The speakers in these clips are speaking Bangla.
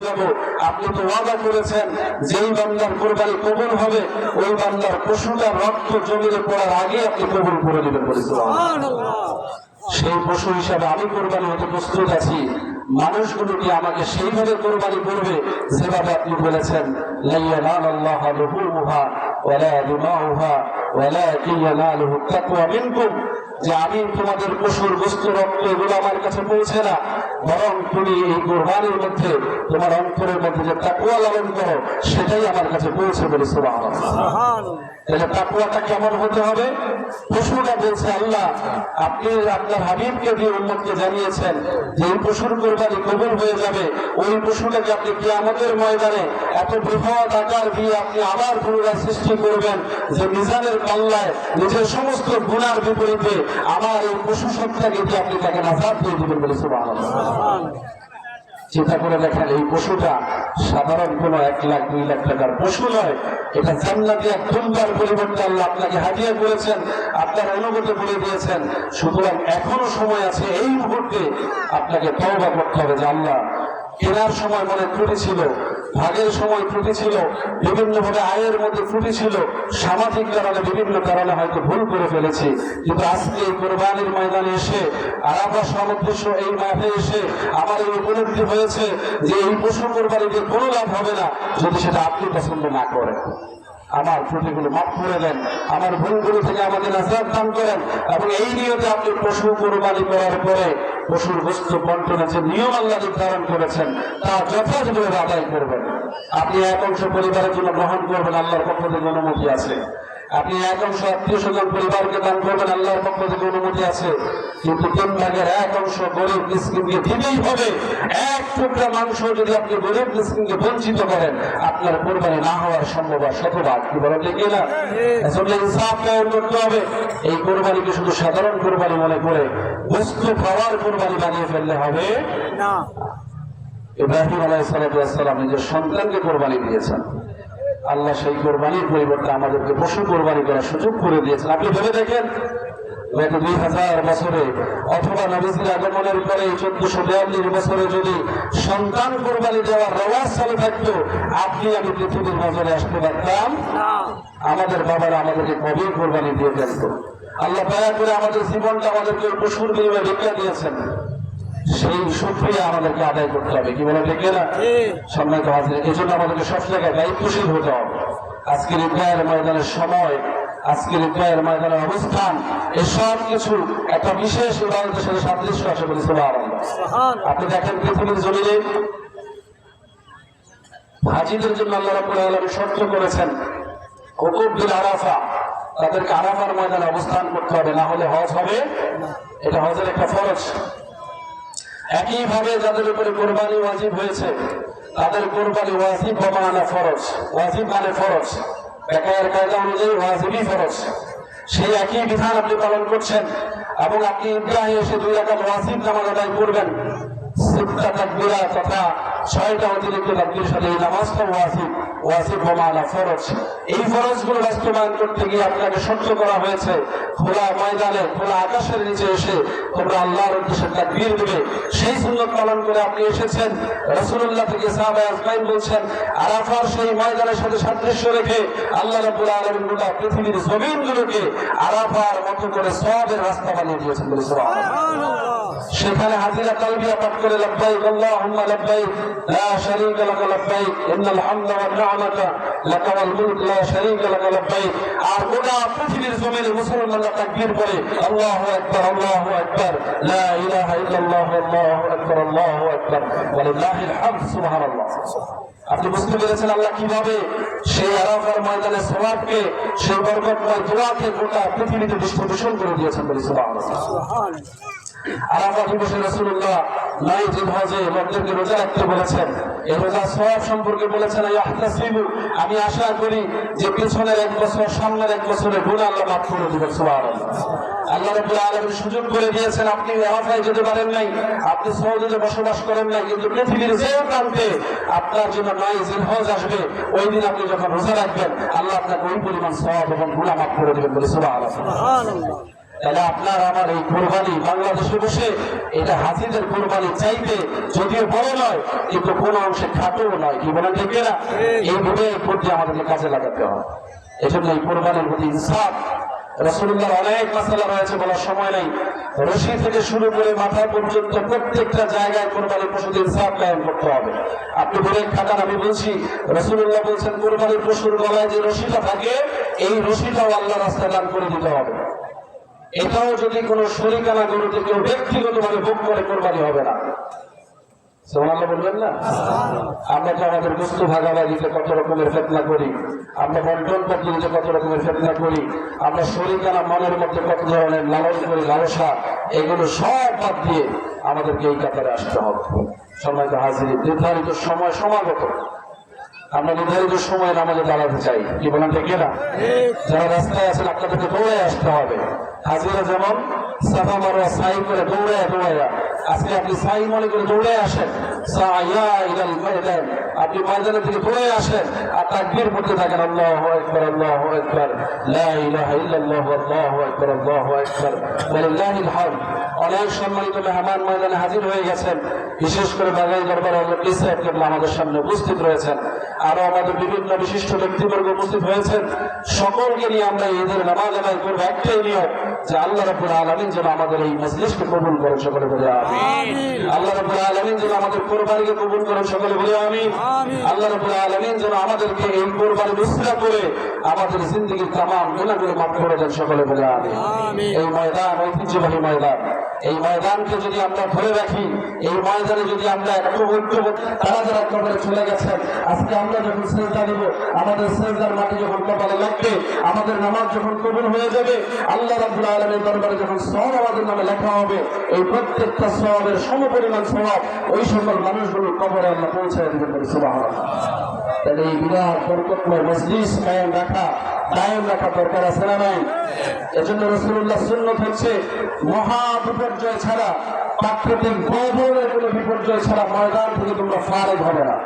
যাব আপনি তো ওয়াদা করেছেন যেই বান্দার কোরবানি কবুল হবে ওই বান্দার পশুটার রক্ত জমিনে পড়ার আগে আপনি কবুল করে দেবেন সেই পশু হিসাবে আমি কোরবানি হতে প্রস্তুত আছি। মানুষগুলো আমাকে সেইভাবে কোরবানি করবে? যেভাবে আপনি বলেছেন যে আমি তোমাদের পশুর বস্তু রক্ত এগুলো আমার কাছে পৌঁছে না বরং তুমি এই কোরবানির মধ্যে তোমার অন্তরের মধ্যে যে তাকুয়া লালন করো সেটাই আমার কাছে পৌঁছে বলে তাহলে তাকুয়াটা কেমন হতে হবে? পশুটা বলছে আল্লাহ আপনি আপনার হাবিবকে দিয়ে উম্মতকে জানিয়েছেন যে এই পশুর কোরবানি কবুল হয়ে যাবে ওই পশুটাকে আপনি কিয়ামতের ময়দানে এত বৃহৎ আকার দিয়ে আপনি আবার পুনরায় সৃষ্টি করবেন যে মিজানের পাল্লায় নিজের সমস্ত গুণার বিপরীতে আমার এই পশু সত্তাকে দিয়ে আপনি তাকে নাজাদ দিয়ে দিবেন বলে সুবহানাল্লাহ। চিন্তা করে দেখেন, এই পশুটা সাধারণ কোন এক লাখ, দুই লাখ টাকার পশু নয়। এটা জান্নাতি এক পরিবর্তন পরিবর্তে আল্লাহ আপনাকে হাজিয়া করেছেন, আপনার অনুগত বলে দিয়েছেন। সুতরাং এখনও সময় আছে এই মুহূর্তে আপনাকে তওবা করতে হবে যে আল্লাহ, কেনার সময় মনে করেছিল ছিল ভাগের সময় ত্রুটি ছিল, বিভিন্নভাবে আয়ের মধ্যে ত্রুটি ছিল, সামাজিক কারণে বিভিন্ন কারণে হয়তো ভুল করে ফেলেছি। কিন্তু আজকে এই কোরবানির ময়দানে এসে, আর আমরা সামঞ্জস্য এই মাঠে এসে আমার এই উপলব্ধি হয়েছে যে এই পশু কোরবানিতে কোনো লাভ হবে না যদি সেটা আপনি পছন্দ না করেন। আমার ত্রুটিগুলো মাফ করে দেন, আমার ভুলগুলো থেকে আমাদের নাজাত দান করেন এবং এই নিয়তে আপনি পশু কোরবানি করার পরে পশুর বস্তু বন্টনের যে নিয়ম আল্লাহ নির্ধারণ করেছেন, তা যথাযথভাবে আদায় করবেন। আপনি এক অংশ পরিবারের জন্য গ্রহণ করবেন, আল্লাহর পক্ষ থেকে অনুমতি আছে। আপনি এক অংশ আত্মীয় স্বজন পরিবারকে দান করবেন আল্লাহর পক্ষ থেকে অনুমতি আছে। কিন্তু তিন ভাগের এক অংশ গরিব মিসকিনকে দিতেই হবে? এক টুকরা মাংস যদি আপনি গরিব মিসকিনকে বঞ্চিত করেন আপনার কোরবানি না হওয়ার সম্ভব হয় শতভাগ। কি বলেন ঠিক না? আসলে ইনসাফ কায়েম করতে হবে। এই কোরবানিকে শুধু সাধারণ কোরবানি মনে করে বস্তু পাওয়ার কোরবানি বানিয়ে ফেললে হবে না। ইব্রাহিম আলাই সালাম নিজের সন্তানকে কোরবানি দিয়েছেন। আল্লাহ সেই কোরবানির পরিবর্তে আমাদেরকে পশু কোরবানি করার সুযোগ করে দিয়েছেন। আপনি ভেবে দেখেন গত দুই হাজার বছরে অথবা নবীজির আগমনের পরে চোদ্দশো বিয়াল্লিশ বছরে যদি সন্তান কোরবানি দেওয়ার রওয়াজ চালু থাকতো আপনি আমি পৃথিবীর নজরে আসতে পারতাম। আমাদের বাবারা আমাদেরকে কবে কোরবানি দিয়ে ফেলতো। আল্লাহ দয়া করে আমাদের জীবনটা আমাদেরকে পশুর বিনিময়ে ভিক্ষা দিয়েছেন। সেই সুক্রিয়া আমাদেরকে আদায় করতে হবে। কি বলে ঠিক না? সম্মানিত হাজির এই জন্য আমাদেরকে সব জায়গায় দায়িত্বশীল হতে হবে। আজকের ইব্রাহের ময়দানের সময় আজকের ইব্রাহের ময়দানের অবস্থান এসব কিছু একটা বিশেষ ইবাদতের সাথে সাদৃশ্য আছে বলে আপনি দেখেন পৃথিবীর জমিনে হাজিদের জন্য আল্লাহ রাব্বুল আলামিন শর্ত করেছেন হুকুব বিল আরাফা তাদেরকে আরাফার ময়দানে অবস্থান করতে হবে না হলে হজ হবে এটা হজের একটা ফরজ। একইভাবে যাদের উপরে কোরবানি ওয়াজিব হয়েছে, তাদের কোরবানি ওয়াজিব বা মানা ফরজ? ওয়াজিব মানে ফরজ। একের কায়দা অনুযায়ী ওয়াজিবই ফরজ। সেই একই বিধান আপনি পালন করছেন এবং আপনি ইব্রাহিম এসে দুই রাকাত ওয়াজিব নামাজ আদায় করবেন। সিদ্ধা তথা ছয়টা অতিরিক্ত তাকবির সাথে এই নামাজটা ওয়াজিব ওয়াজিব মানা ফরজ। এই ফরজগুলো বাস্তবায়ন করতে গিয়ে আপনাকে শর্ত করা হয়েছে। খোলা ময়দানে, খোলা আকাশের নিচে এসে তোমরা আল্লাহর উদ্দেশ্যে তাকবীর দেবে। সেই সুন্নত পালন করে আপনি এসেছেন। রাসূলুল্লাহ থেকে সাহাবা আজমাইন বলছেন, আরাফার সেই ময়দানের সাথে সাদৃশ্য রেখে আল্লাহ রাব্বুল আলামিন গোটা পৃথিবীর জমিনগুলোকে আরাফার মতো করে সবের রাস্তা বানিয়ে দিয়েছেন বলে সুবহানাল্লাহ। সেখানে হাজিরা তালবিয়া পাঠ করে লব্বাইক আল্লাহুম্মা লব্বাইক লা শারীকা লাকা লব্বাইক ইন্নাল হামদা ওয়ান নি'মাতা লাকা ওয়াল মুলক, লা শারীকা লাকা লব্বাইক আর গোটা পৃথিবীর জমিনে মুসলমানরা তাকবীর করে, আল্লাহু আকবার আল্লাহু আকবার, লা ইলাহা ইল্লাল্লাহ, আল্লাহু আকবার আল্লাহু আকবার ওয়ালিল্লাহিল হামদ সুবহানাল্লাহ। আপনি বুঝতে পেরেছেন আল্লাহ কীভাবে সেই আরাফার ময়দানে সওয়াবকে, সেই বরকতময় দোয়াকে গোটা পৃথিবীতে ডিস্ট্রিবিউশন করে দিয়েছেন বলে সুবহানাল্লাহ। সওয়াব সম্পর্কে বলেছেন ইয়াহতাসিবু আমি আশা করি যে পিছনের এক বছর, সামনের এক বছরের গুনাহ আল্লাহ মাফ করে দিবেন আল্লাহ আলামিন সুযোগ করে দিয়েছেন, আপনি আরাফায় যেতে পারেন নাই, আপনি সৌদিতে বসবাস করেন নাই, কিন্তু পৃথিবীর যে প্রান্তে আপনার জন্য নয় জিলহজ আসবে, ওই দিন আপনি যখন রোজা রাখবেন, আল্লাহ আপনাকে ওই পরিমাণ সওয়াব এবং গুনাহ মাফ করে দিবেন বলে, সুবহানাল্লাহ। সুবহানাল্লাহ। তাহলে আপনার আমার এই কোরবানি বাংলাদেশে বসে এটা হাজিদের কোরবানি চাইতে যদিও বড় নয়, কিন্তু কোন অংশে খাটোও নয়, কি বলেন ঠিক না এই ভূমির প্রতি আমাদেরকে কাজে লাগাতে হয় এজন্য এই কোরবানির প্রতি ইনসাফ। রসুল্লাহ অনেক মাসালা রয়েছে বলার সময় নেই। রশি থেকে শুরু করে মাথা পর্যন্ত প্রত্যেকটা জায়গায় কোরবানির পশুর ইনসাফ কায়েম করতে হবে। আপনি বলেন খাটান, আমি বলছি রসুল্লাহ বলছেন, কোরবানির পশুর গলায় যে রশিটা থাকে, এই রশিটাও আল্লাহ রাস্তায় দান করে দিতে হবে। এটাও যদি কোনো শরিকানা গরুতে কেউ ব্যক্তিগতভাবে ভোগ করে, কোরবানি হবে না। বলবেন না? কত রকমের করি কত রকমের করি মনের মধ্যে কত ধরনের এগুলো সব দিয়ে আমাদেরকে এই কাতারে আসতে হবে। তো হাজির নির্ধারিত সময় সমাগত। আমরা নির্ধারিত সময় নামাজে দাঁড়াতে চাই। কি বলেন ঠিক না যারা রাস্তায় আছেন, আপনাদেরকে দৌড়ে আসতে হবে। হাজিরা যেমন সাই করে আজকে আপনি সাই মনে করে দৌড়ে আসেন। আপনি ময়দানের দিকে দৌড়ে আসেন। আর থাকেন। আল্লাহু আকবার, আল্লাহু মেহমান ময়দানে হাজির হয়ে গেছেন। বিশেষ করে বাগাই দরবার আমাদের সামনে উপস্থিত রয়েছেন। আরও আমাদের বিভিন্ন বিশিষ্ট ব্যক্তিবর্গ উপস্থিত হয়েছেন। সকলকে নিয়ে আমরা ঈদের নামাজ আদায় করব। একটাই নিয়ম যে আল্লাহ রাব্বুল আলামিন যেন আমাদের এই মজলিসকে কবুল করেন সকলে বলে আমিন। আল্লাহ রাব্বুল আলামিন যেন আমাদের কোরবানিকে কবুল করেন সকলে বলে আমিন। আল্লাহ রাব্বুল আলামিন যেন আমাদেরকে এই কোরবানি বিস্তার করে আমাদের জিন্দগির তামাম গুনাহগুলো মাফ করে দেন সকলে বলে আমিন। এই ময়দান ঐতিহ্যবাহী ময়দান। এই ময়দানকে যদি আমরা ধরে রাখি, এই ময়দানে যদি আমরা একটু তারা যারা চলে গেছেন, আজকে আমরা যখন সেজদা দিব, আমাদের সেজদার মাটি যখন কপালে লাগবে, আমাদের নামাজ যখন কবুল হয়ে যাবে, আল্লাহ রাব্বুল আলমের দরবারে যখন সওয়াব আমাদের নামে লেখা হবে, এই প্রত্যেকটা সওয়াবের সমপরিমাণ সওয়াব, ওই সকল মানুষগুলো কবরে আমরা পৌঁছায় দিবেন বলে সুবহানাল্লাহ। তাহলে এই বিরাট বরকতময় মজলিস কায়েম রাখা কায়েম রাখা দরকার আছে না নাই? এজন্য রসুল্লাহ সুন্নত হচ্ছে মহা বিপর্যয় ছাড়া প্রাকৃতিক বড় কোনো বিপর্যয় ছাড়া ময়দান থেকে তোমরা ফারেক হবে না।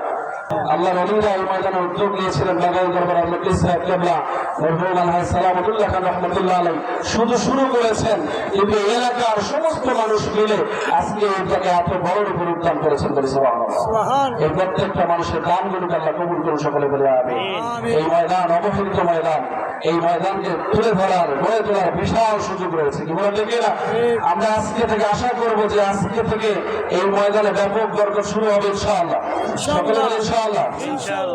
আল্লাহ নবীরা এই ময়দানে উদ্যোগ নিয়েছিলেন লাগাই দরবার আল্লাহ ইসরাফ কেবলা মরহুম আলহাই সালামতুল্লাহ খান রহমতুল্লাহ আলাই শুধু শুরু করেছেন কিন্তু এলাকার সমস্ত মানুষ মিলে আজকে এটাকে এত বড় রূপে উদ্যান করেছেন বলে এই প্রত্যেকটা মানুষের দানগুলোকে আল্লাহ কবুল করুন সকলে বলে আমি এই ময়দান অবহেলিত ময়দান এই ময়দানকে তুলে ধরার গড়ে তোলার বিশাল সুযোগ রয়েছে। কি বলে না আমরা আজকে থেকে আশা করব যে আজকে থেকে এই ময়দানে ব্যাপক বরকত শুরু হবে ইনশাআল্লাহ। সকলে ইনশাআল্লাহ।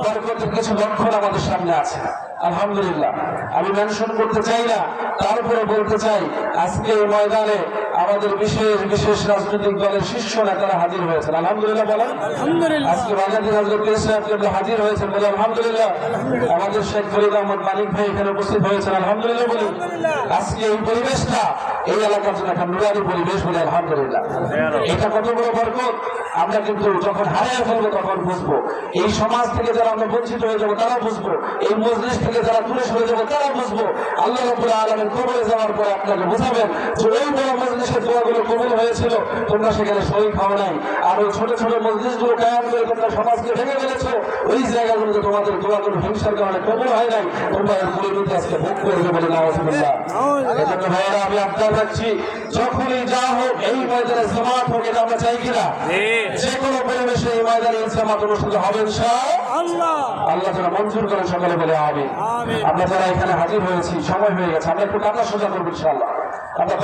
বরকতের কিছু লক্ষণ আমাদের সামনে আছে। আলহামদুলিল্লাহ। আমি মেনশন করতে চাই না তারপরে বলতে চাই আজকে এই ময়দানে আমাদের বিশেষ বিশেষ রাজনৈতিক দলের শীর্ষ নেতারা হাজির হয়েছেন। আলহামদুলিল্লাহ বলেন। আজকে বাজারে হজরত ইসলাম কেবলা হাজির হয়েছেন বলে আলহামদুলিল্লাহ। আমাদের শেখ ফরিদ আহমদ মালিক ভাই এখানে উপস্থিত হয়েছেন। আলহামদুলিল্লাহ বলি। আজকে এই পরিবেশটা এই এলাকার জন্য একটা নুরানি পরিবেশ বলে আলহামদুলিল্লাহ। এটা কত বড় বরকত? আমরা কিন্তু যখন হারিয়ে ফেলব তখন বুঝব। এই সমাজ থেকে যারা আমরা বঞ্চিত হয়ে যাব তারা বুঝব। এই মসজিদ থেকে যারা দূরে সরে যাব তারা বুঝব। আল্লাহ রবুল্লাহ আলমের কবরে যাওয়ার পরে আপনাকে বোঝাবেন যে ওই বড় মসজিদের দোয়াগুলো কবুল হয়েছিল, তোমরা সেখানে শরীর খাও নাই। আর ওই ছোট ছোট মসজিদগুলো কায়াম করে তোমরা সমাজকে ভেঙে ফেলেছো, ওই জায়গাগুলোতে তোমাদের দোয়াগুলো হিংসার কারণে কবুল হয় নাই। তোমরা এর পরিণতি আজকে ভোগ করবে বলে নাওয়াজুল্লাহ এজন্য ভাইয়েরা, আমি আপনার যখনই যা হোক, এই ময়দানে জামাত হোক, এটা আমরা চাই কিনা? যে কোনো পরিবেশে এই ময়দানে জামাত অনুষ্ঠিত হবে আল্লাহ। আল্লাহ যারা মঞ্জুর করেন সকলে বলে আমি। আমরা যারা এখানে হাজির হয়েছি সময় হয়ে গেছে আমরা একটু কাটা সোজা করব ইনশাআল্লাহ। আমরা